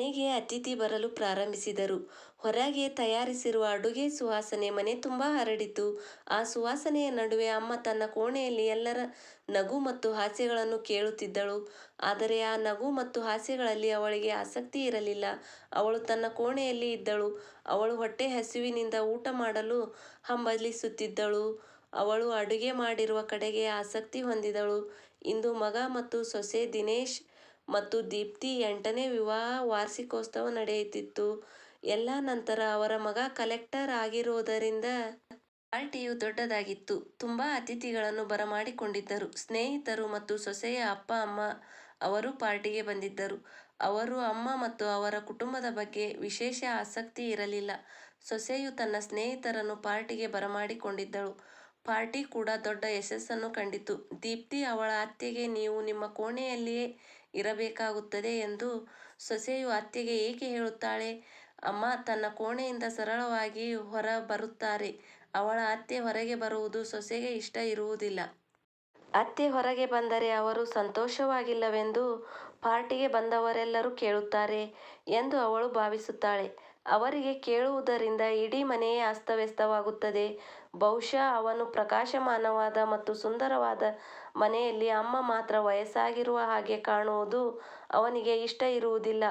ಮನೆಗೆ ಅತಿಥಿ ಬರಲು ಪ್ರಾರಂಭಿಸಿದರು. ಹೊರಗೆ ತಯಾರಿಸಿರುವ ಅಡುಗೆ ಸುವಾಸನೆ ಮನೆ ತುಂಬ ಹರಡಿತು. ಆ ಸುವಾಸನೆಯ ನಡುವೆ ಅಮ್ಮ ತನ್ನ ಕೋಣೆಯಲ್ಲಿ ಎಲ್ಲರ ನಗು ಮತ್ತು ಹಾಸ್ಯಗಳನ್ನು ಕೇಳುತ್ತಿದ್ದಳು. ಆದರೆ ಆ ನಗು ಮತ್ತು ಹಾಸ್ಯಗಳಲ್ಲಿ ಅವಳಿಗೆ ಆಸಕ್ತಿ ಇರಲಿಲ್ಲ. ಅವಳು ತನ್ನ ಕೋಣೆಯಲ್ಲಿ ಇದ್ದಳು. ಅವಳು ಹೊಟ್ಟೆ ಹಸಿವಿನಿಂದ ಊಟ ಮಾಡಲು ಹಂಬಲಿಸುತ್ತಿದ್ದಳು. ಅವಳು ಅಡುಗೆ ಮಾಡಿರುವ ಕಡೆಗೆ ಆಸಕ್ತಿ ಹೊಂದಿದಳು ಇಂದು ಮಗ ಮತ್ತು ಸೊಸೆ ದಿನೇಶ್ ಮತ್ತು ದೀಪ್ತಿ ಎಂಟನೇ ವಿವಾಹ ವಾರ್ಷಿಕೋತ್ಸವ ನಡೆಯುತ್ತಿತ್ತು. ಎಲ್ಲ ನಂತರ ಅವರ ಮಗ ಕಲೆಕ್ಟರ್ ಆಗಿರೋದರಿಂದ ಪಾರ್ಟಿಯು ದೊಡ್ಡದಾಗಿತ್ತು. ತುಂಬಾ ಅತಿಥಿಗಳನ್ನು ಬರಮಾಡಿಕೊಂಡಿದ್ದರು. ಸ್ನೇಹಿತರು ಮತ್ತು ಸೊಸೆಯ ಅಪ್ಪ, ಅಮ್ಮ ಅವರೂ ಪಾರ್ಟಿಗೆ ಬಂದಿದ್ದರು. ಅವರು ಅಮ್ಮ ಮತ್ತು ಅವರ ಕುಟುಂಬದ ಬಗ್ಗೆ ವಿಶೇಷ ಆಸಕ್ತಿ ಇರಲಿಲ್ಲ. ಸೊಸೆಯು ತನ್ನ ಸ್ನೇಹಿತರನ್ನು ಪಾರ್ಟಿಗೆ ಬರಮಾಡಿಕೊಂಡಿದ್ದಳು. ಪಾರ್ಟಿ ಕೂಡ ದೊಡ್ಡ ಯಶಸ್ಸನ್ನು ಕಂಡಿತು. ದೀಪ್ತಿ ಅವಳ ಅತ್ತೆಗೆ, ನೀವು ನಿಮ್ಮ ಕೋಣೆಯಲ್ಲಿಯೇ ಇರಬೇಕಾಗುತ್ತದೆ ಎಂದು ಸೊಸೆಯು ಅತ್ತೆಗೆ ಏಕೆ ಹೇಳುತ್ತಾಳೆ. ಅಮ್ಮ ತನ್ನ ಕೋಣೆಯಿಂದ ಸರಳವಾಗಿ ಹೊರ ಬರುತ್ತಾರೆ. ಅವಳ ಅತ್ತೆ ಹೊರಗೆ ಬರುವುದು ಸೊಸೆಗೆ ಇಷ್ಟ ಇರುವುದಿಲ್ಲ. ಅತ್ತೆ ಹೊರಗೆ ಬಂದರೆ ಅವರು ಸಂತೋಷವಾಗಿಲ್ಲವೆಂದು ಪಾರ್ಟಿಗೆ ಬಂದವರೆಲ್ಲರೂ ಕೇಳುತ್ತಾರೆ ಎಂದು ಅವಳು ಭಾವಿಸುತ್ತಾಳೆ. ಅವರಿಗೆ ಕೇಳುವುದರಿಂದ ಇಡೀ ಮನೆಯೇ ಅಸ್ತವ್ಯಸ್ತವಾಗುತ್ತದೆ. ಬಹುಶಃ ಅವನು ಪ್ರಕಾಶಮಾನವಾದ ಮತ್ತು ಸುಂದರವಾದ ಮನೆಯಲ್ಲಿ ಅಮ್ಮ ಮಾತ್ರ ವಯಸ್ಸಾಗಿರುವ ಹಾಗೆ ಕಾಣುವುದು ಅವನಿಗೆ ಇಷ್ಟ ಇರುವುದಿಲ್ಲ.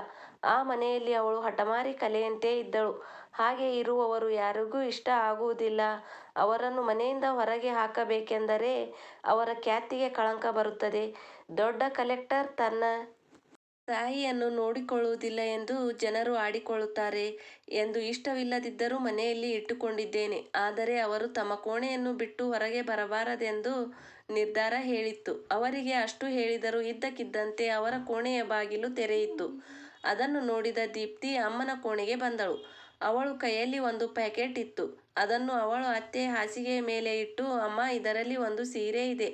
ಆ ಮನೆಯಲ್ಲಿ ಅವಳು ಹಠಮಾರಿ ಕಲೆಯಂತೆ ಇದ್ದಳು. ಹಾಗೆ ಇರುವವರು ಯಾರಿಗೂ ಇಷ್ಟ ಆಗುವುದಿಲ್ಲ. ಅವರನ್ನು ಮನೆಯಿಂದ ಹೊರಗೆ ಹಾಕಬೇಕೆಂದರೆ ಅವರ ಖ್ಯಾತಿಗೆ ಕಳಂಕ ಬರುತ್ತದೆ. ದೊಡ್ಡ ಕಲೆಕ್ಟರ್ ತನ್ನ ತಾಯಿಯನ್ನು ನೋಡಿಕೊಳ್ಳುವುದಿಲ್ಲ ಎಂದು ಜನರು ಆಡಿಕೊಳ್ಳುತ್ತಾರೆ ಎಂದು ಇಷ್ಟವಿಲ್ಲದಿದ್ದರೂ ಮನೆಯಲ್ಲಿ ಇಟ್ಟುಕೊಂಡಿದ್ದೇನೆ. ಆದರೆ ಅವರು ತಮ್ಮ ಕೋಣೆಯನ್ನು ಬಿಟ್ಟು ಹೊರಗೆ ಬರಬಾರದೆಂದು ನಿರ್ಧಾರ ಹೇಳಿತ್ತು. ಅವರಿಗೆ ಅಷ್ಟು ಹೇಳಿದರೂ ಇದ್ದಕ್ಕಿದ್ದಂತೆ ಅವರ ಕೋಣೆಯ ಬಾಗಿಲು ತೆರೆಯಿತು. ಅದನ್ನು ನೋಡಿದ ದೀಪ್ತಿ ಅಮ್ಮನ ಕೋಣೆಗೆ ಬಂದಳು. ಅವಳು ಕೈಯಲ್ಲಿ ಒಂದು ಪ್ಯಾಕೆಟ್ ಇತ್ತು. ಅದನ್ನು ಅವಳು ಅತ್ತೆ ಹಾಸಿಗೆಯ ಮೇಲೆ ಇಟ್ಟು, ಅಮ್ಮ, ಇದರಲ್ಲಿ ಒಂದು ಸೀರೆ ಇದೆ.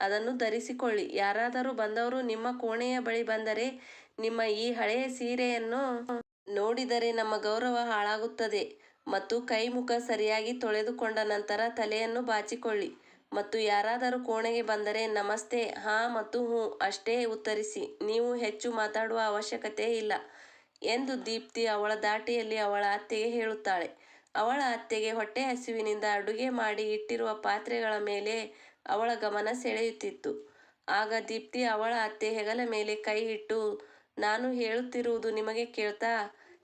ಅದನ್ನು ಧರಿಸಿಕೊಳ್ಳಿ. ಯಾರಾದರೂ ಬಂದವರು ನಿಮ್ಮ ಕೋಣೆಯ ಬಳಿ ಬಂದರೆ ನಿಮ್ಮ ಈ ಹಳೆಯ ಸೀರೆಯನ್ನು ನೋಡಿದರೆ ನಮ್ಮ ಗೌರವ ಹಾಳಾಗುತ್ತದೆ ಮತ್ತು ಕೈ ಮುಖ ಸರಿಯಾಗಿ ತೊಳೆದುಕೊಂಡ ನಂತರ ತಲೆಯನ್ನು ಬಾಚಿಕೊಳ್ಳಿ ಮತ್ತು ಯಾರಾದರೂ ಕೋಣೆಗೆ ಬಂದರೆ ನಮಸ್ತೆ, ಹಾಂ ಮತ್ತು ಹೂಂ ಅಷ್ಟೇ ಉತ್ತರಿಸಿ. ನೀವು ಹೆಚ್ಚು ಮಾತಾಡುವ ಅವಶ್ಯಕತೆ ಇಲ್ಲ ಎಂದು ದೀಪ್ತಿ ಅವಳ ದಾಟಿಯಲ್ಲಿ ಅವಳ ಅತ್ತೆಗೆ ಹೇಳುತ್ತಾಳೆ. ಅವಳ ಅತ್ತೆಗೆ ಹೊಟ್ಟೆ ಹಸಿವಿನಿಂದ ಅಡುಗೆ ಮಾಡಿ ಇಟ್ಟಿರುವ ಪಾತ್ರೆಗಳ ಮೇಲೆ ಅವಳ ಗಮನ ಸೆಳೆಯುತ್ತಿತ್ತು. ಆಗ ದೀಪ್ತಿ ಅವಳ ಅತ್ತೆ ಹೆಗಲ ಮೇಲೆ ಕೈ ಇಟ್ಟು, ನಾನು ಹೇಳುತ್ತಿರುವುದು ನಿಮಗೆ ಕೇಳ್ತಾ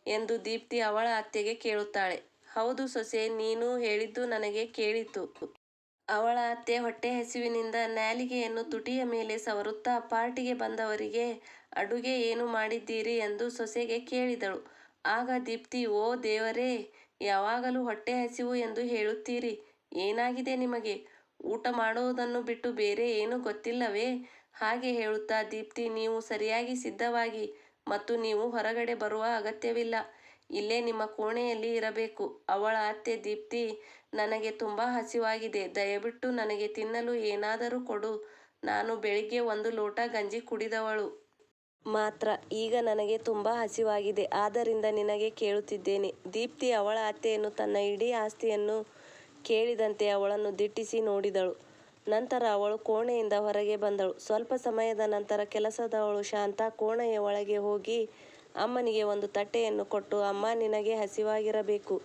ಎಂದು ದೀಪ್ತಿ ಅವಳ ಅತ್ತೆಗೆ ಕೇಳುತ್ತಾಳೆ. ಹೌದು ಸೊಸೆ, ನೀನು ಹೇಳಿದ್ದು ನನಗೆ ಕೇಳಿತು. ಅವಳ ಅತ್ತೆ ಹೊಟ್ಟೆ ಹಸಿವಿನಿಂದ ನಾಲಿಗೆಯನ್ನು ತುಟಿಯ ಮೇಲೆ ಸವರುತ್ತಾ ಪಾರ್ಟಿಗೆ ಬಂದವರಿಗೆ, ಅಡುಗೆ ಏನು ಮಾಡಿದ್ದೀರಿ ಎಂದು ಸೊಸೆಗೆ ಕೇಳಿದಳು. ಆಗ ದೀಪ್ತಿ, ಓ ದೇವರೇ, ಯಾವಾಗಲೂ ಹೊಟ್ಟೆ ಹಸಿವು ಎಂದು ಹೇಳುತ್ತೀರಿ. ಏನಾಗಿದೆ ನಿಮಗೆ. ಊಟ ಮಾಡುವುದನ್ನು ಬಿಟ್ಟು ಬೇರೆ ಏನೂ ಗೊತ್ತಿಲ್ಲವೇ ಹಾಗೆ ಹೇಳುತ್ತಾ, ದೀಪ್ತಿ, ನೀವು ಸರಿಯಾಗಿ ಸಿದ್ಧವಾಗಿ ಮತ್ತು ನೀವು ಹೊರಗಡೆ ಬರುವ ಅಗತ್ಯವಿಲ್ಲ. ಇಲ್ಲೇ ನಿಮ್ಮ ಕೋಣೆಯಲ್ಲಿ ಇರಬೇಕು. ಅವಳ ಅತ್ತೆ, ದೀಪ್ತಿ ನನಗೆ ತುಂಬಾ ಹಸಿವಾಗಿದೆ. ದಯವಿಟ್ಟು ನನಗೆ ತಿನ್ನಲು ಏನಾದರೂ ಕೊಡು. ನಾನು ಬೆಳಿಗ್ಗೆ ಒಂದು ಲೋಟ ಗಂಜಿ ಕುಡಿದವಳು. ಮಾತ್ರ. ಈಗ ನನಗೆ ತುಂಬ ಹಸಿವಾಗಿದೆ. ಆದ್ದರಿಂದ ನಿನಗೆ ಕೇಳುತ್ತಿದ್ದೇನೆ. ದೀಪ್ತಿ ಅವಳ ಅತ್ತೆಯನ್ನು ತನ್ನ ಇಡೀ ಆಸ್ತಿಯನ್ನು ಕೇಳಿದಂತೆ ಅವಳನ್ನು ದಿಟ್ಟಿಸಿ ನೋಡಿದಳು. ನಂತರ ಅವಳು ಕೋಣೆಯಿಂದ ಹೊರಗೆ ಬಂದಳು. ಸ್ವಲ್ಪ ಸಮಯದ ನಂತರ ಕೆಲಸದವಳು ಶಾಂತ ಕೋಣೆಯ ಒಳಗೆ ಹೋಗಿ ಅಮ್ಮನಿಗೆ ಒಂದು ತಟ್ಟೆಯನ್ನು ಕೊಟ್ಟು, ಅಮ್ಮ, ನಿನಗೆ ಹಸಿವಾಗಿರಬೇಕು.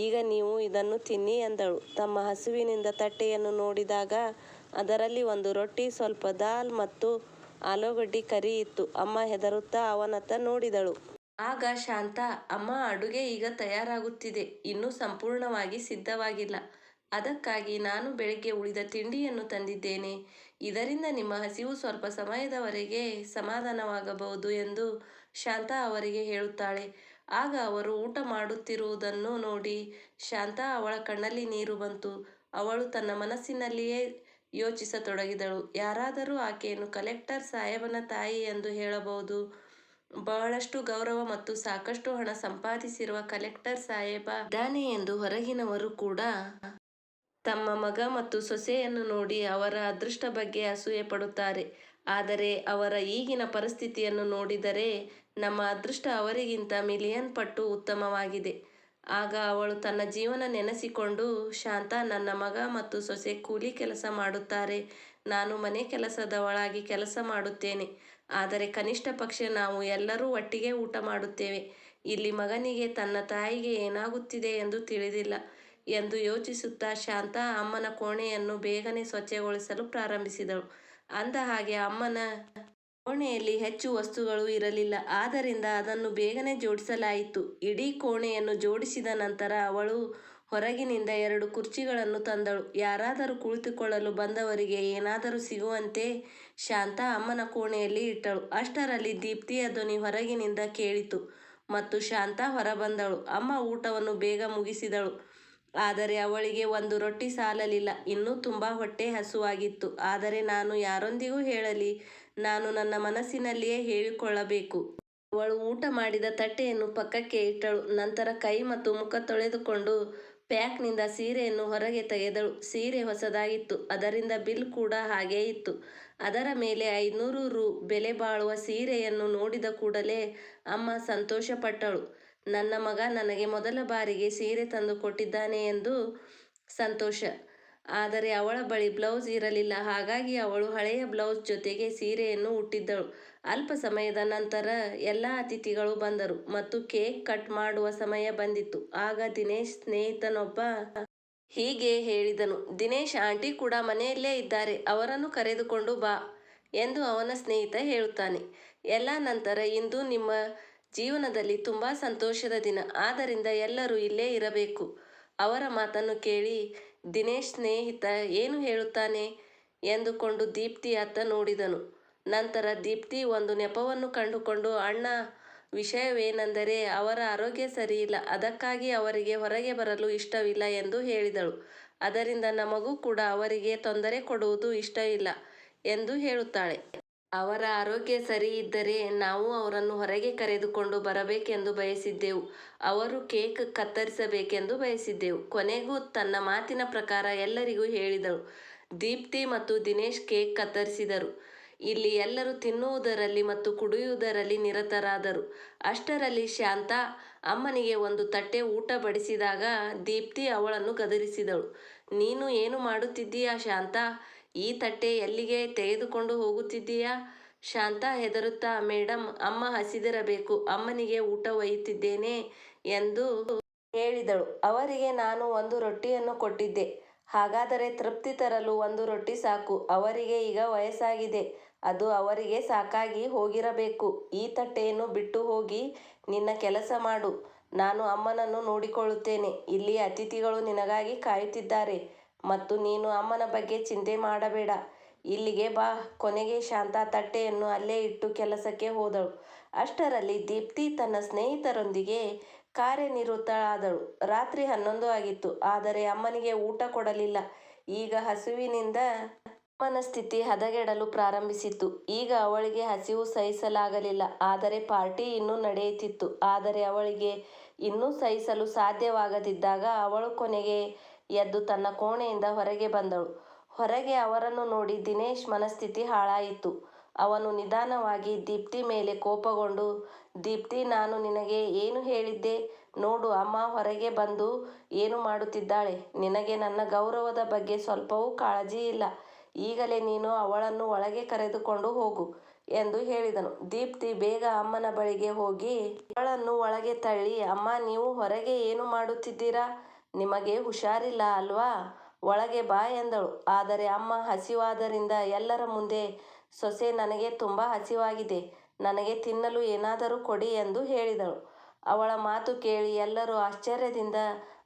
ಈಗ ನೀವು ಇದನ್ನು ತಿನ್ನಿ ಎಂದಳು. ತಮ್ಮ ಹಸುವಿನಿಂದ ತಟ್ಟೆಯನ್ನು ನೋಡಿದಾಗ ಅದರಲ್ಲಿ ಒಂದು ರೊಟ್ಟಿ, ಸ್ವಲ್ಪ ದಾಲ್ ಮತ್ತು ಆಲೂಗಡ್ಡಿ ಕರಿ ಇತ್ತು. ಅಮ್ಮ ಹೆದರುತ್ತಾ ಅವನತ್ತ ನೋಡಿದಳು. ಆಗ ಶಾಂತ ಅಮ್ಮ ಅಡುಗೆ ಈಗ ತಯಾರಾಗುತ್ತಿದೆ. ಇನ್ನೂ ಸಂಪೂರ್ಣವಾಗಿ ಸಿದ್ಧವಾಗಿಲ್ಲ. ಅದಕ್ಕಾಗಿ ನಾನು ಬೆಳಗ್ಗೆ ಉಳಿದ ತಿಂಡಿಯನ್ನು ತಂದಿದ್ದೇನೆ. ಇದರಿಂದ ನಿಮ್ಮ ಹಸಿವು ಸ್ವಲ್ಪ ಸಮಯದವರೆಗೆ ಸಮಾಧಾನವಾಗಬಹುದು ಎಂದು ಶಾಂತಾ ಅವರಿಗೆ ಹೇಳುತ್ತಾಳೆ. ಆಗ ಅವರು ಊಟ ಮಾಡುತ್ತಿರುವುದನ್ನು ನೋಡಿ ಶಾಂತಾ ಅವಳ ಕಣ್ಣಲ್ಲಿ ನೀರು ಬಂತು. ಅವಳು ತನ್ನ ಮನಸ್ಸಿನಲ್ಲಿಯೇ ಯೋಚಿಸತೊಡಗಿದಳು ಯಾರಾದರೂ ಆಕೆಯನ್ನು ಕಲೆಕ್ಟರ್ ಸಾಹೇಬನ ತಾಯಿ ಎಂದು ಹೇಳಬಹುದು. ಬಹಳಷ್ಟು ಗೌರವ ಮತ್ತು ಸಾಕಷ್ಟು ಹಣ ಸಂಪಾದಿಸಿರುವ ಕಲೆಕ್ಟರ್ ಸಾಹೇಬ ಇದ್ದಾನೆ ಎಂದು ಹೊರಗಿನವರು ಕೂಡ ತಮ್ಮ ಮಗ ಮತ್ತು ಸೊಸೆಯನ್ನು ನೋಡಿ ಅವರ ಅದೃಷ್ಟ ಬಗ್ಗೆ ಅಸೂಯೆ ಪಡುತ್ತಾರೆ. ಆದರೆ ಅವರ ಈಗಿನ ಪರಿಸ್ಥಿತಿಯನ್ನು ನೋಡಿದರೆ ನಮ್ಮ ಅದೃಷ್ಟ ಅವರಿಗಿಂತ ಮಿಲಿಯನ್ ಪಟ್ಟು ಉತ್ತಮವಾಗಿದೆ. ಆಗ ಅವಳು ತನ್ನ ಜೀವನ ನೆನೆಸಿಕೊಂಡು, ಶಾಂತ, ನನ್ನ ಮಗ ಮತ್ತು ಸೊಸೆ ಕೂಲಿ ಕೆಲಸ ಮಾಡುತ್ತಾರೆ. ನಾನು ಮನೆ ಕೆಲಸದವಳಾಗಿ ಕೆಲಸ ಮಾಡುತ್ತೇನೆ. ಆದರೆ ಕನಿಷ್ಠ ಪಕ್ಷ ನಾವು ಎಲ್ಲರೂ ಒಟ್ಟಿಗೆ ಊಟ ಮಾಡುತ್ತೇವೆ ಇಲ್ಲಿ ಮಗನಿಗೆ ತನ್ನ ತಾಯಿಗೆ ಏನಾಗುತ್ತಿದೆ ಎಂದು ತಿಳಿದಿಲ್ಲ ಎಂದು ಯೋಚಿಸುತ್ತಾ ಶಾಂತ ಅಮ್ಮನ ಕೋಣೆಯನ್ನು ಬೇಗನೆ ಸ್ವಚ್ಛಗೊಳಿಸಲು ಪ್ರಾರಂಭಿಸಿದಳು. ಅಂದ ಹಾಗೆ ಅಮ್ಮನ ಕೋಣೆಯಲ್ಲಿ ಹೆಚ್ಚು ವಸ್ತುಗಳು ಇರಲಿಲ್ಲ. ಆದ್ದರಿಂದ ಅದನ್ನು ಬೇಗನೆ ಜೋಡಿಸಲಾಯಿತು. ಇಡೀ ಕೋಣೆಯನ್ನು ಜೋಡಿಸಿದ ನಂತರ ಅವಳು ಹೊರಗಿನಿಂದ ಎರಡು ಕುರ್ಚಿಗಳನ್ನು ತಂದಳು. ಯಾರಾದರೂ ಕುಳಿತುಕೊಳ್ಳಲು ಬಂದವರಿಗೆ ಏನಾದರೂ ಸಿಗುವಂತೆ ಶಾಂತ ಅಮ್ಮನ ಕೋಣೆಯಲ್ಲಿ ಇಟ್ಟಳು. ಅಷ್ಟರಲ್ಲಿ ದೀಪ್ತಿಯ ಧ್ವನಿ ಹೊರಗಿನಿಂದ ಕೇಳಿತು ಮತ್ತು ಶಾಂತ ಹೊರಬಂದಳು. ಅಮ್ಮ ಊಟವನ್ನು ಬೇಗ ಮುಗಿಸಿದಳು. ಆದರೆ ಅವಳಿಗೆ ಒಂದು ರೊಟ್ಟಿ ಸಾಲಲಿಲ್ಲ. ಇನ್ನೂ ತುಂಬಾ ಹೊಟ್ಟೆ ಹಸುವಾಗಿತ್ತು ಆದರೆ ನಾನು ಯಾರೊಂದಿಗೂ ಹೇಳಲಿ, ನಾನು ನನ್ನ ಮನಸ್ಸಿನಲ್ಲಿಯೇ ಹೇಳಿಕೊಳ್ಳಬೇಕು. ಅವಳು ಊಟ ಮಾಡಿದ ತಟ್ಟೆಯನ್ನು ಪಕ್ಕಕ್ಕೆ ಇಟ್ಟಳು. ನಂತರ ಕೈ ಮತ್ತು ಮುಖ ತೊಳೆದುಕೊಂಡು ಪ್ಯಾಕ್ನಿಂದ ಸೀರೆಯನ್ನು ಹೊರಗೆ ತೆಗೆದಳು. ಸೀರೆ ಹೊಸದಾಗಿತ್ತು. ಅದರಿಂದ ಬಿಲ್ ಕೂಡ ಹಾಗೇ ಇತ್ತು. ಅದರ ಮೇಲೆ ಐನೂರು ರು ಬೆಲೆ ಬಾಳುವ ಸೀರೆಯನ್ನು ನೋಡಿದ ಕೂಡಲೇ ಅಮ್ಮ ಸಂತೋಷಪಟ್ಟಳು. ನನ್ನ ಮಗ ನನಗೆ ಮೊದಲ ಬಾರಿಗೆ ಸೀರೆ ತಂದು ಕೊಟ್ಟಿದ್ದಾನೆ ಎಂದು ಸಂತೋಷ. ಆದರೆ ಅವಳ ಬಳಿ ಬ್ಲೌಸ್ ಇರಲಿಲ್ಲ. ಹಾಗಾಗಿ ಅವಳು ಹಳೆಯ ಬ್ಲೌಸ್ ಜೊತೆಗೆ ಸೀರೆಯನ್ನು ಉಟ್ಟಿದ್ದಳು. ಅಲ್ಪ ಸಮಯದ ನಂತರ ಎಲ್ಲ ಅತಿಥಿಗಳು ಬಂದರು ಮತ್ತು ಕೇಕ್ ಕಟ್ ಮಾಡುವ ಸಮಯ ಬಂದಿತ್ತು ಆಗ ದಿನೇಶ್ ಸ್ನೇಹಿತನೊಬ್ಬ ಹೀಗೆ ಹೇಳಿದನು, ದಿನೇಶ್ ಆಂಟಿ ಕೂಡ ಮನೆಯಲ್ಲೇ ಇದ್ದಾರೆ. ಅವರನ್ನು ಕರೆದುಕೊಂಡು ಬಾ ಎಂದು ಅವನ ಸ್ನೇಹಿತ ಹೇಳುತ್ತಾನೆ. ಎಲ್ಲ ನಂತರ ಇಂದು ನಿಮ್ಮ ಜೀವನದಲ್ಲಿ ತುಂಬಾ ಸಂತೋಷದ ದಿನ. ಆದ್ದರಿಂದ ಎಲ್ಲರೂ ಇಲ್ಲೇ ಇರಬೇಕು. ಅವರ ಮಾತನ್ನು ಕೇಳಿ, ದಿನೇಶ್ ಸ್ನೇಹಿತ ಏನು ಹೇಳುತ್ತಾನೆ ಎಂದುಕೊಂಡು ದೀಪ್ತಿ ಅತ್ತ ನೋಡಿದನು. ನಂತರ ದೀಪ್ತಿ ಒಂದು ನೆಪವನ್ನು ಕಂಡುಕೊಂಡು, ಅಣ್ಣ, ವಿಷಯವೇನೆಂದರೆ ಅವರ ಆರೋಗ್ಯ ಸರಿಯಿಲ್ಲ. ಅದಕ್ಕಾಗಿ ಅವರಿಗೆ ಹೊರಗೆ ಬರಲು ಇಷ್ಟವಿಲ್ಲ ಎಂದು ಹೇಳಿದಳು. ಅದರಿಂದ ನಮಗೂ ಕೂಡ ಅವರಿಗೆ ತೊಂದರೆ ಕೊಡುವುದು ಇಷ್ಟವಿಲ್ಲ ಎಂದು ಹೇಳುತ್ತಾಳೆ. ಅವರ ಆರೋಗ್ಯ ಸರಿ ಇದ್ದರೆ ನಾವು ಅವರನ್ನು ಹೊರಗೆ ಕರೆದುಕೊಂಡು ಬರಬೇಕೆಂದು ಬಯಸಿದ್ದೆವು. ಅವರು ಕೇಕ್ ಕತ್ತರಿಸಬೇಕೆಂದು ಬಯಸಿದ್ದೆವು. ಕೊನೆಗೂ ತನ್ನ ಮಾತಿನ ಪ್ರಕಾರ ಎಲ್ಲರಿಗೂ ಹೇಳಿದಳು. ದೀಪ್ತಿ ಮತ್ತು ದಿನೇಶ್ ಕೇಕ್ ಕತ್ತರಿಸಿದರು. ಇಲ್ಲಿ ಎಲ್ಲರೂ ತಿನ್ನುವುದರಲ್ಲಿ ಮತ್ತು ಕುಡಿಯುವುದರಲ್ಲಿ ನಿರತರಾದರು. ಅಷ್ಟರಲ್ಲಿ ಶಾಂತಾ ಅಮ್ಮನಿಗೆ ಒಂದು ತಟ್ಟೆ ಊಟ ಬಡಿಸಿದಾಗ ದೀಪ್ತಿ ಅವಳನ್ನು ಗದರಿಸಿದಳು. ನೀನು ಏನು ಮಾಡುತ್ತಿದ್ದೀಯಾ ಶಾಂತಾ, ಈ ತಟ್ಟೆ ಎಲ್ಲಿಗೆ ತೆಗೆದುಕೊಂಡು ಹೋಗುತ್ತಿದ್ದೀಯಾ ಶಾಂತ ಹೆದರುತ್ತಾ ಮೇಡಮ್ ಅಮ್ಮ ಹಸಿದಿರಬೇಕು, ಅಮ್ಮನಿಗೆ ಊಟ ಒಯ್ಯುತ್ತಿದ್ದೇನೆ ಎಂದು ಹೇಳಿದಳು. ಅವರಿಗೆ ನಾನು ಒಂದು ರೊಟ್ಟಿಯನ್ನು ಕೊಟ್ಟಿದ್ದೆ. ಹಾಗಾದರೆ ತೃಪ್ತಿ ತರಲು ಒಂದು ರೊಟ್ಟಿ ಸಾಕು. ಅವರಿಗೆ ಈಗ ವಯಸ್ಸಾಗಿದೆ. ಅದು ಅವರಿಗೆ ಸಾಕಾಗಿ ಹೋಗಿರಬೇಕು. ಈ ತಟ್ಟೆಯನ್ನು ಬಿಟ್ಟು ಹೋಗಿ ನಿನ್ನ ಕೆಲಸ ಮಾಡು. ನಾನು ಅಮ್ಮನನ್ನು ನೋಡಿಕೊಳ್ಳುತ್ತೇನೆ. ಇಲ್ಲಿ ಅತಿಥಿಗಳು ನಿನಗಾಗಿ ಕಾಯುತ್ತಿದ್ದಾರೆ ಮತ್ತು ನೀನು ಅಮ್ಮನ ಬಗ್ಗೆ ಚಿಂತೆ ಮಾಡಬೇಡ. ಇಲ್ಲಿಗೆ ಬಾ ಕೊನೆಗೆ ಶಾಂತ ತಟ್ಟೆಯನ್ನು ಅಲ್ಲೇ ಇಟ್ಟು ಕೆಲಸಕ್ಕೆ ಹೋದಳು. ಅಷ್ಟರಲ್ಲಿ ದೀಪ್ತಿ ತನ್ನ ಸ್ನೇಹಿತರೊಂದಿಗೆ ಕಾರ್ಯನಿರತಳಾದಳು. ರಾತ್ರಿ ಹನ್ನೊಂದು ಆಗಿತ್ತು. ಆದರೆ ಅಮ್ಮನಿಗೆ ಊಟ ಕೊಡಲಿಲ್ಲ. ಈಗ ಹಸುವಿನಿಂದ ಅಮ್ಮನ ಸ್ಥಿತಿ ಹದಗೆಡಲು ಪ್ರಾರಂಭಿಸಿತ್ತು. ಈಗ ಅವಳಿಗೆ ಹಸಿವು ಸಹಿಸಲಾಗಲಿಲ್ಲ. ಆದರೆ ಪಾರ್ಟಿ ಇನ್ನೂ ನಡೆಯುತ್ತಿತ್ತು. ಆದರೆ ಅವಳಿಗೆ ಇನ್ನೂ ಸಹಿಸಲು ಸಾಧ್ಯವಾಗದಿದ್ದಾಗ ಅವಳು ಕೊನೆಗೆ ಎದ್ದು ತನ್ನ ಕೋಣೆಯಿಂದ ಹೊರಗೆ ಬಂದಳು. ಹೊರಗೆ ಅವರನ್ನು ನೋಡಿ ದಿನೇಶ್ ಮನಸ್ಥಿತಿ ಹಾಳಾಯಿತು. ಅವನು ನಿಧಾನವಾಗಿ ದೀಪ್ತಿ ಮೇಲೆ ಕೋಪಗೊಂಡು, ದೀಪ್ತಿ ನಾನು ನಿನಗೆ ಏನು ಹೇಳಿದ್ದೆ. ನೋಡು ಅಮ್ಮ ಹೊರಗೆ ಬಂದು ಏನು ಮಾಡುತ್ತಿದ್ದಾಳೆ. ನಿನಗೆ ನನ್ನ ಗೌರವದ ಬಗ್ಗೆ ಸ್ವಲ್ಪವೂ ಕಾಳಜಿ ಇಲ್ಲ. ಈಗಲೇ ನೀನು ಅವಳನ್ನು ಒಳಗೆ ಕರೆದುಕೊಂಡು ಹೋಗು ಎಂದು ಹೇಳಿದನು. ದೀಪ್ತಿ ಬೇಗ ಅಮ್ಮನ ಬಳಿಗೆ ಹೋಗಿ ಅವಳನ್ನು ಒಳಗೆ ತಳ್ಳಿ, ಅಮ್ಮ ನೀವು ಹೊರಗೆ ಏನು ಮಾಡುತ್ತಿದ್ದೀರಾ. ನಿಮಗೆ ಹುಷಾರಿಲ್ಲ ಅಲ್ವಾ, ಒಳಗೆ ಬಾ ಎಂದಳು. ಆದರೆ ಅಮ್ಮ ಹಸಿವಾದರಿಂದ ಎಲ್ಲರ ಮುಂದೆ ಸೊಸೆ ನನಗೆ ತುಂಬ ಹಸಿವಾಗಿದೆ. ನನಗೆ ತಿನ್ನಲು ಏನಾದರೂ ಕೊಡಿ ಎಂದು ಹೇಳಿದಳು. ಅವಳ ಮಾತು ಕೇಳಿ ಎಲ್ಲರೂ ಆಶ್ಚರ್ಯದಿಂದ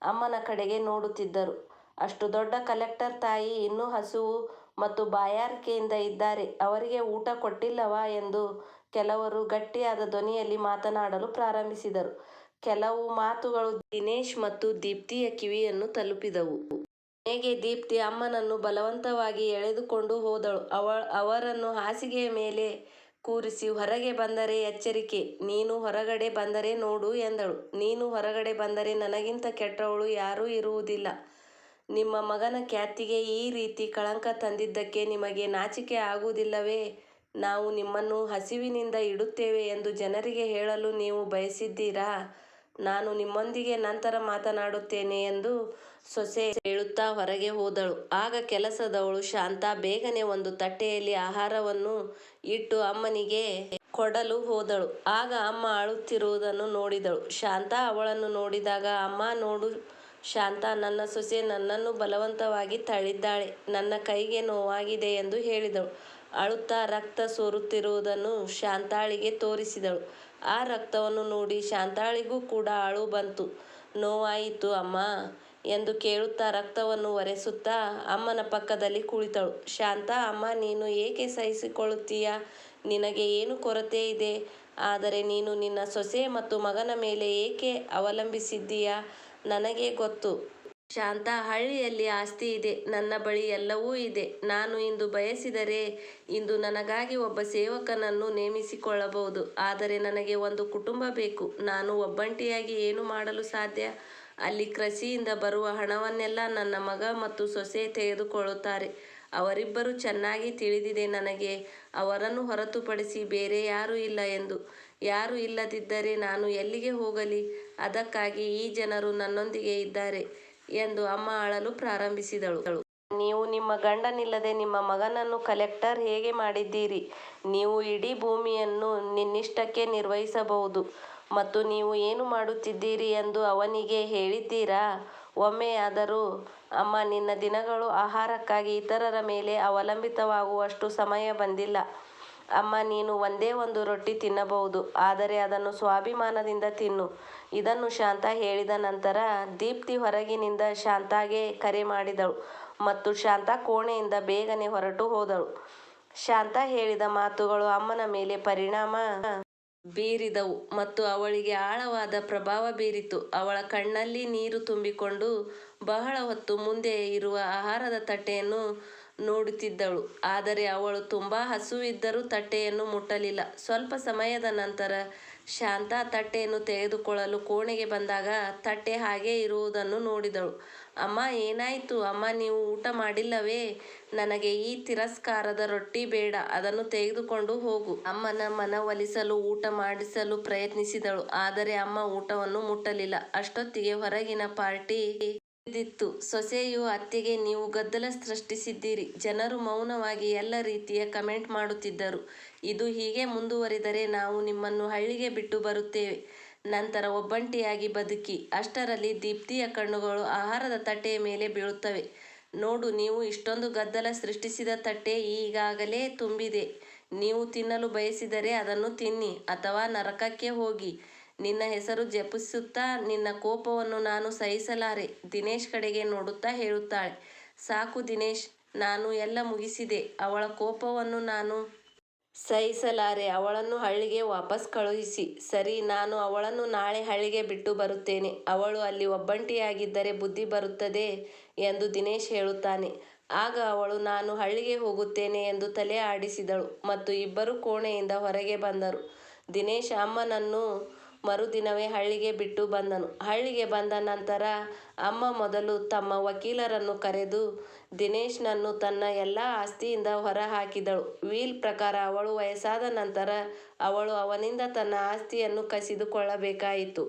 ಅಮ್ಮನ ಕಡೆಗೆ ನೋಡುತ್ತಿದ್ದರು. ಅಷ್ಟು ದೊಡ್ಡ ಕಲೆಕ್ಟರ್ ತಾಯಿ ಇನ್ನೂ ಹಸುವು ಮತ್ತು ಬಾಯಾರಿಕೆಯಿಂದ ಇದ್ದಾರೆ. ಅವರಿಗೆ ಊಟ ಕೊಟ್ಟಿಲ್ಲವಾ ಎಂದು ಕೆಲವರು ಗಟ್ಟಿಯಾದ ಧ್ವನಿಯಲ್ಲಿ ಮಾತನಾಡಲು ಪ್ರಾರಂಭಿಸಿದರು. ಕೆಲವು ಮಾತುಗಳು ದಿನೇಶ್ ಮತ್ತು ದೀಪ್ತಿಯ ಕಿವಿಯನ್ನು ತಲುಪಿದವು. ಕೊನೆಗೆ ದೀಪ್ತಿ ಅಮ್ಮನನ್ನು ಬಲವಂತವಾಗಿ ಎಳೆದುಕೊಂಡು ಹೋದಳು. ಅವರನ್ನು ಹಾಸಿಗೆಯ ಮೇಲೆ ಕೂರಿಸಿ ಹೊರಗೆ ಬಂದರೆ ಎಚ್ಚರಿಕೆ, ನೀನು ಹೊರಗಡೆ ಬಂದರೆ ನೋಡು ಎಂದಳು. ನೀನು ಹೊರಗಡೆ ಬಂದರೆ ನನಗಿಂತ ಕೆಟ್ಟವಳು ಯಾರೂ ಇರುವುದಿಲ್ಲ. ನಿಮ್ಮ ಮಗನ ಖ್ಯಾತಿಗೆ ಈ ರೀತಿ ಕಳಂಕ ತಂದಿದ್ದಕ್ಕೆ ನಿಮಗೆ ನಾಚಿಕೆ ಆಗುವುದಿಲ್ಲವೇ. ನಾವು ನಿಮ್ಮನ್ನು ಹಸಿವಿನಿಂದ ಇಡುತ್ತೇವೆ ಎಂದು ಜನರಿಗೆ ಹೇಳಲು ನೀವು ಬಯಸಿದ್ದೀರಾ. ನಾನು ನಿಮ್ಮೊಂದಿಗೆ ನಂತರ ಮಾತನಾಡುತ್ತೇನೆ ಎಂದು ಸೊಸೆ ಹೇಳುತ್ತಾ ಹೊರಗೆ ಹೋದಳು. ಆಗ ಕೆಲಸದವಳು ಶಾಂತ ಬೇಗನೆ ಒಂದು ತಟ್ಟೆಯಲ್ಲಿ ಆಹಾರವನ್ನು ಇಟ್ಟು ಅಮ್ಮನಿಗೆ ಕೊಡಲು ಹೋದಳು. ಆಗ ಅಮ್ಮ ಅಳುತ್ತಿರುವುದನ್ನು ನೋಡಿದಳು. ಶಾಂತ ಅವಳನ್ನು ನೋಡಿದಾಗ, ಅಮ್ಮ, ನೋಡು ಶಾಂತ, ನನ್ನ ಸೊಸೆ ನನ್ನನ್ನು ಬಲವಂತವಾಗಿ ತಳ್ಳಿದ್ದಾಳೆ. ನನ್ನ ಕೈಗೆ ನೋವಾಗಿದೆ ಎಂದು ಹೇಳಿದಳು. ಅಳುತ್ತಾ ರಕ್ತ ಸೋರುತ್ತಿರುವುದನ್ನು ಶಾಂತಾಳಿಗೆ ತೋರಿಸಿದಳು. ಆ ರಕ್ತವನ್ನು ನೋಡಿ ಶಾಂತಾಳಿಗೂ ಕೂಡ ಅಳು ಬಂತು. ನೋವಾಯಿತು, ಅಮ್ಮ ಎಂದು ಕೇಳುತ್ತಾ ರಕ್ತವನ್ನು ಒರೆಸುತ್ತಾ ಅಮ್ಮನ ಪಕ್ಕದಲ್ಲಿ ಕುಳಿತಳು. ಶಾಂತ, ಅಮ್ಮ, ನೀನು ಏಕೆ ಸಹಿಸಿಕೊಳ್ಳುತ್ತೀಯ ನಿನಗೆ ಏನು ಕೊರತೆ ಇದೆ? ಆದರೆ ನೀನು ನಿನ್ನ ಸೊಸೆ ಮತ್ತು ಮಗನ ಮೇಲೆ ಏಕೆ ಅವಲಂಬಿಸಿದ್ದೀಯಾ? ನನಗೆ ಗೊತ್ತು. ಶಾಂತ, ಹಳ್ಳಿಯಲ್ಲಿ ಆಸ್ತಿ ಇದೆ. ನನ್ನ ಬಳಿ ಎಲ್ಲವೂ ಇದೆ. ನಾನು ಇಂದು ಬಯಸಿದರೆ ಇಂದು ನನಗಾಗಿ ಒಬ್ಬ ಸೇವಕನನ್ನು ನೇಮಿಸಿಕೊಳ್ಳಬಹುದು. ಆದರೆ ನನಗೆ ಒಂದು ಕುಟುಂಬ ಬೇಕು. ನಾನು ಒಬ್ಬಂಟಿಯಾಗಿ ಏನು ಮಾಡಲು ಸಾಧ್ಯ? ಅಲ್ಲಿ ಕೃಷಿಯಿಂದ ಬರುವ ಹಣವನ್ನೆಲ್ಲ ನನ್ನ ಮಗ ಮತ್ತು ಸೊಸೆ ತೆಗೆದುಕೊಳ್ಳುತ್ತಾರೆ. ಅವರಿಬ್ಬರು ಚೆನ್ನಾಗಿ ತಿಳಿದಿದೆ ನನಗೆ ಅವರನ್ನು ಹೊರತುಪಡಿಸಿ ಬೇರೆ ಯಾರೂ ಇಲ್ಲ ಎಂದು. ಯಾರೂ ಇಲ್ಲದಿದ್ದರೆ ನಾನು ಎಲ್ಲಿಗೆ ಹೋಗಲಿ? ಅದಕ್ಕಾಗಿ ಈ ಜನರು ನನ್ನೊಂದಿಗೆ ಇದ್ದಾರೆ ಎಂದು ಅಮ್ಮ ಅಳಲು ಪ್ರಾರಂಭಿಸಿದಳು. ನೀವು ನಿಮ್ಮ ಗಂಡನಿಲ್ಲದೆ ನಿಮ್ಮ ಮಗನನ್ನು ಕಲೆಕ್ಟರ್ ಹೇಗೆ ಮಾಡಿದ್ದೀರಿ? ನೀವು ಇಡೀ ಭೂಮಿಯನ್ನು ನಿನ್ನಿಷ್ಟಕ್ಕೆ ನಿರ್ವಹಿಸಬಹುದು ಮತ್ತು ನೀವು ಏನು ಮಾಡುತ್ತಿದ್ದೀರಿ ಎಂದು ಅವನಿಗೆ ಹೇಳಿದ್ದೀರಾ ಒಮ್ಮೆಯಾದರೂ? ಅಮ್ಮ, ನಿನ್ನ ದಿನಗಳು ಆಹಾರಕ್ಕಾಗಿ ಇತರರ ಮೇಲೆ ಅವಲಂಬಿತವಾಗುವಷ್ಟು ಸಮಯ ಬಂದಿಲ್ಲ. ಅಮ್ಮ, ನೀನು ಒಂದೇ ಒಂದು ರೊಟ್ಟಿ ತಿನ್ನಬಹುದು. ಆದರೆ ಅದನ್ನು ಸ್ವಾಭಿಮಾನದಿಂದ ತಿನ್ನು. ಇದನ್ನು ಶಾಂತ ಹೇಳಿದ ನಂತರ ದೀಪ್ತಿ ಹೊರಗಿನಿಂದ ಶಾಂತಾಗೆ ಕರೆ ಮಾಡಿದಳು ಮತ್ತು ಶಾಂತ ಕೋಣೆಯಿಂದ ಬೇಗನೆ ಹೊರಟು ಹೋದಳು. ಶಾಂತ ಹೇಳಿದ ಮಾತುಗಳು ಅಮ್ಮನ ಮೇಲೆ ಪರಿಣಾಮ ಬೀರಿದವು ಮತ್ತು ಅವಳಿಗೆ ಆಳವಾದ ಪ್ರಭಾವ ಬೀರಿತು. ಅವಳ ಕಣ್ಣಲ್ಲಿ ನೀರು ತುಂಬಿಕೊಂಡು ಬಹಳ ಹೊತ್ತು ಮುಂದೆ ಇರುವ ಆಹಾರದ ತಟ್ಟೆಯನ್ನು ನೋಡುತ್ತಿದ್ದಳು. ಆದರೆ ಅವಳು ತುಂಬಾ ಹಸುವಿದ್ದರೂ ತಟ್ಟೆಯನ್ನು ಮುಟ್ಟಲಿಲ್ಲ. ಸ್ವಲ್ಪ ಸಮಯದ ನಂತರ ಶಾಂತ ತಟ್ಟೆಯನ್ನು ತೆಗೆದುಕೊಳ್ಳಲು ಕೋಣೆಗೆ ಬಂದಾಗ ತಟ್ಟೆ ಹಾಗೇ ಇರುವುದನ್ನು ನೋಡಿದಳು. ಅಮ್ಮ, ಏನಾಯಿತು? ಅಮ್ಮ, ನೀವು ಊಟ ಮಾಡಿಲ್ಲವೇ? ನನಗೆ ಈ ತಿರಸ್ಕಾರದ ರೊಟ್ಟಿ ಬೇಡ ಅದನ್ನು ತೆಗೆದುಕೊಂಡು ಹೋಗು. ಅಮ್ಮನ ಮನವೊಲಿಸಲು, ಊಟ ಮಾಡಿಸಲು ಪ್ರಯತ್ನಿಸಿದಳು. ಆದರೆ ಅಮ್ಮ ಊಟವನ್ನು ಮುಟ್ಟಲಿಲ್ಲ. ಅಷ್ಟೊತ್ತಿಗೆ ಹೊರಗಿನ ಪಾರ್ಟಿ ಮುಗಿದಿತ್ತು. ಸೊಸೆಯು ಅತ್ತೆಗೆ, ನೀವು ಗದ್ದಲ ಸೃಷ್ಟಿಸಿದ್ದೀರಿ. ಜನರು ಮೌನವಾಗಿ ಎಲ್ಲ ರೀತಿಯ ಕಮೆಂಟ್ ಮಾಡುತ್ತಿದ್ದರು. ಇದು ಹೀಗೆ ಮುಂದುವರಿದರೆ ನಾವು ನಿಮ್ಮನ್ನು ಹಳ್ಳಿಗೆ ಬಿಟ್ಟು ಬರುತ್ತೇವೆ. ನಂತರ ಒಬ್ಬಂಟಿಯಾಗಿ ಬದುಕಿ. ಅಷ್ಟರಲ್ಲಿ ದೀಪ್ತಿಯ ಕಣ್ಣುಗಳು ಆಹಾರದ ತಟ್ಟೆಯ ಮೇಲೆ ಬೀಳುತ್ತವೆ. ನೋಡು, ನೀವು ಇಷ್ಟೊಂದು ಗದ್ದಲ ಸೃಷ್ಟಿಸಿದ ತಟ್ಟೆ ಈಗಾಗಲೇ ತುಂಬಿದೆ. ನೀವು ತಿನ್ನಲು ಬಯಸಿದರೆ ಅದನ್ನು ತಿನ್ನಿ ಅಥವಾ ನರಕಕ್ಕೆ ಹೋಗಿ. ನಿನ್ನ ಹೆಸರು ಜಪಿಸುತ್ತಾ ನಿನ್ನ ಕೋಪವನ್ನು ನಾನು ಸಹಿಸಲಾರೆ, ದಿನೇಶ್ ಕಡೆಗೆ ನೋಡುತ್ತಾ ಹೇಳುತ್ತಾಳೆ. ಸಾಕು ದಿನೇಶ್, ನಾನು ಎಲ್ಲ ಮುಗಿಸಿದೆ. ಅವಳ ಕೋಪವನ್ನು ನಾನು ಸಹಿಸಲಾರೆ. ಅವಳನ್ನು ಹಳ್ಳಿಗೆ ವಾಪಸ್ ಕಳುಹಿಸಿ. ಸರಿ, ನಾನು ಅವಳನ್ನು ನಾಳೆ ಹಳ್ಳಿಗೆ ಬಿಟ್ಟು ಬರುತ್ತೇನೆ. ಅವಳು ಅಲ್ಲಿ ಒಬ್ಬಂಟಿಯಾಗಿದ್ದರೆ ಬುದ್ಧಿ ಬರುತ್ತದೆ ಎಂದು ದಿನೇಶ್ ಹೇಳುತ್ತಾನೆ. ಆಗ ಅವಳು, ನಾನು ಹಳ್ಳಿಗೆ ಹೋಗುತ್ತೇನೆ ಎಂದು ತಲೆ ಆಡಿಸಿದಳು ಮತ್ತು ಇಬ್ಬರು ಕೋಣೆಯಿಂದ ಹೊರಗೆ ಬಂದರು. ದಿನೇಶ್ ಅಮ್ಮನನ್ನು ಮರುದಿನವೇ ಹಳ್ಳಿಗೆ ಬಿಟ್ಟು ಬಂದನು. ಹಳ್ಳಿಗೆ ಬಂದ ನಂತರ ಅಮ್ಮ ಮೊದಲು ತಮ್ಮ ವಕೀಲರನ್ನು ಕರೆದು ದಿನೇಶ್ನನ್ನು ತನ್ನ ಎಲ್ಲಾ ಆಸ್ತಿಯಿಂದ ಹೊರಹಾಕಿದಳು. ವಿಲ್ ಪ್ರಕಾರ ಅವಳು ವಯಸ್ಸಾದ ನಂತರ ಅವಳು ಅವನಿಂದ ತನ್ನ ಆಸ್ತಿಯನ್ನು ಕಸಿದುಕೊಳ್ಳಬೇಕಾಯಿತು.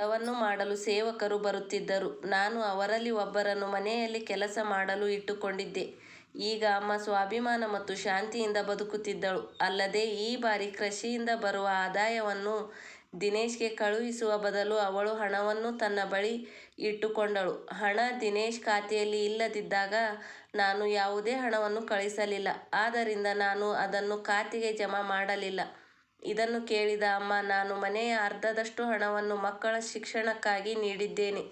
ಅವನ್ನು ಮಾಡಲು ಸೇವಕರು ಬರುತ್ತಿದ್ದರು. ನಾನು ಅವರಲ್ಲಿ ಒಬ್ಬರನ್ನು ಮನೆಯಲ್ಲಿ ಕೆಲಸ ಮಾಡಲು ಇಟ್ಟುಕೊಂಡಿದ್ದೆ. ಈಗ ಅಮ್ಮ ಸ್ವಾಭಿಮಾನ ಮತ್ತು ಶಾಂತಿಯಿಂದ ಬದುಕುತ್ತಿದ್ದಳು. ಅಲ್ಲದೆ ಈ ಬಾರಿ ಕೃಷಿಯಿಂದ ಬರುವ ಆದಾಯವನ್ನು ದಿನೇಶ್ಗೆ ಕಳುಹಿಸುವ ಬದಲು ಅವಳು ಹಣವನ್ನು ತನ್ನ ಬಳಿ ಇಟ್ಟುಕೊಂಡಳು. ಹಣ ದಿನೇಶ್ ಖಾತೆಯಲ್ಲಿ ಇಲ್ಲದಿದ್ದಾಗ ನಾನು ಯಾವುದೇ ಹಣವನ್ನು ಕಳಿಸಲಿಲ್ಲ ಆದ್ದರಿಂದ ನಾನು ಅದನ್ನು ಖಾತೆಗೆ ಜಮಾ ಮಾಡಲಿಲ್ಲ. ಇದನ್ನು ಕೇಳಿದ ಅಮ್ಮ, ನಾನು ಮನೆಯ ಅರ್ಧದಷ್ಟು ಹಣವನ್ನು ಮಕ್ಕಳ ಶಿಕ್ಷಣಕ್ಕಾಗಿ ನೀಡಿದ್ದೇನೆ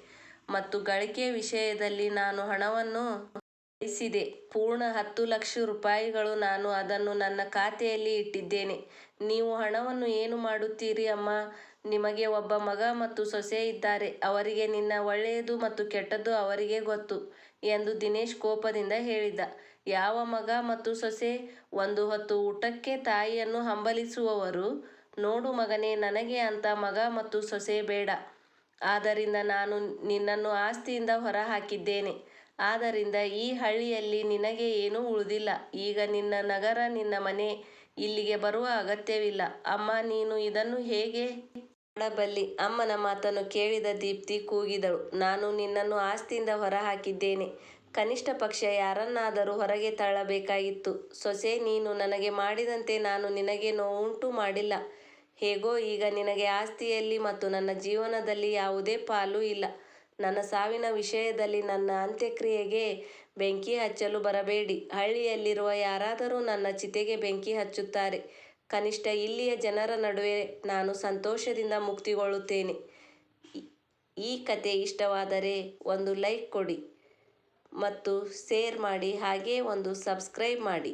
ಮತ್ತು ಗಳಿಕೆ ವಿಷಯದಲ್ಲಿ ನಾನು ಹಣವನ್ನು ಕಳಿಸಿದೆ ಪೂರ್ಣ ಹತ್ತು ಲಕ್ಷ ರೂಪಾಯಿಗಳು ನಾನು ಅದನ್ನು ನನ್ನ ಖಾತೆಯಲ್ಲಿ ಇಟ್ಟಿದ್ದೇನೆ. ನೀವು ಹಣವನ್ನು ಏನು ಮಾಡುತ್ತೀರಿ ಅಮ್ಮ? ನಿಮಗೆ ಒಬ್ಬ ಮಗ ಮತ್ತು ಸೊಸೆ ಇದ್ದಾರೆ. ಅವರಿಗೆ ನಿನ್ನ ಒಳ್ಳೆಯದು ಮತ್ತು ಕೆಟ್ಟದ್ದು ಅವರಿಗೆ ಗೊತ್ತು ಎಂದು ದಿನೇಶ್ ಕೋಪದಿಂದ ಹೇಳಿದ. ಯಾವ ಮಗ ಮತ್ತು ಸೊಸೆ? ಒಂದು ಹೊತ್ತು ಊಟಕ್ಕೆ ತಾಯಿಯನ್ನು ಹಂಬಲಿಸುವವರು. ನೋಡು ಮಗನೇ, ನನಗೆ ಅಂತ ಮಗ ಮತ್ತು ಸೊಸೆ ಬೇಡ. ಆದ್ದರಿಂದ ನಾನು ನಿನ್ನನ್ನು ಆಸ್ತಿಯಿಂದ ಹೊರಹಾಕಿದ್ದೇನೆ. ಆದ್ದರಿಂದ ಈ ಹಳ್ಳಿಯಲ್ಲಿ ನಿನಗೆ ಏನೂ ಉಳಿದಿಲ್ಲ. ಈಗ ನಿನ್ನ ನಗರ, ನಿನ್ನ ಮನೆ. ಇಲ್ಲಿಗೆ ಬರುವ ಅಗತ್ಯವಿಲ್ಲ. ಅಮ್ಮ, ನೀನು ಇದನ್ನು ಹೇಗೆ ಮಾಡಬಲ್ಲಿ ಅಮ್ಮನ ಮಾತನ್ನು ಕೇಳಿದ ದೀಪ್ತಿ ಕೂಗಿದಳು. ನಾನು ನಿನ್ನನ್ನು ಆಸ್ತಿಯಿಂದ ಹೊರಹಾಕಿದ್ದೇನೆ. ಕನಿಷ್ಠ ಪಕ್ಷ ಯಾರನ್ನಾದರೂ ಹೊರಗೆ ತಳ್ಳಬೇಕಾಗಿತ್ತು. ಸೊಸೆ, ನೀನು ನನಗೆ ಮಾಡಿದಂತೆ ನಾನು ನಿನಗೆ ನೋವುಂಟು ಮಾಡಿಲ್ಲ. ಹೇಗೋ, ಈಗ ನಿನಗೆ ಆಸ್ತಿಯಲ್ಲಿ ಮತ್ತು ನನ್ನ ಜೀವನದಲ್ಲಿ ಯಾವುದೇ ಪಾಲು ಇಲ್ಲ. ನನ್ನ ಸಾವಿನ ವಿಷಯದಲ್ಲಿ ನನ್ನ ಅಂತ್ಯಕ್ರಿಯೆಗೆ ಬೆಂಕಿ ಹಚ್ಚಲು ಬರಬೇಡಿ. ಹಳ್ಳಿಯಲ್ಲಿರುವ ಯಾರಾದರೂ ನನ್ನ ಚಿತೆಗೆ ಬೆಂಕಿ ಹಚ್ಚುತ್ತಾರೆ. ಕನಿಷ್ಠ ಇಲ್ಲಿಯ ಜನರ ನಡುವೆ ನಾನು ಸಂತೋಷದಿಂದ ಮುಕ್ತಿಗೊಳ್ಳುತ್ತೇನೆ. ಈ ಕತೆ ಇಷ್ಟವಾದರೆ ಒಂದು ಲೈಕ್ ಕೊಡಿ ಮತ್ತು ಶೇರ್ ಮಾಡಿ ಹಾಗೇ ಒಂದು ಸಬ್ಸ್ಕ್ರೈಬ್ ಮಾಡಿ.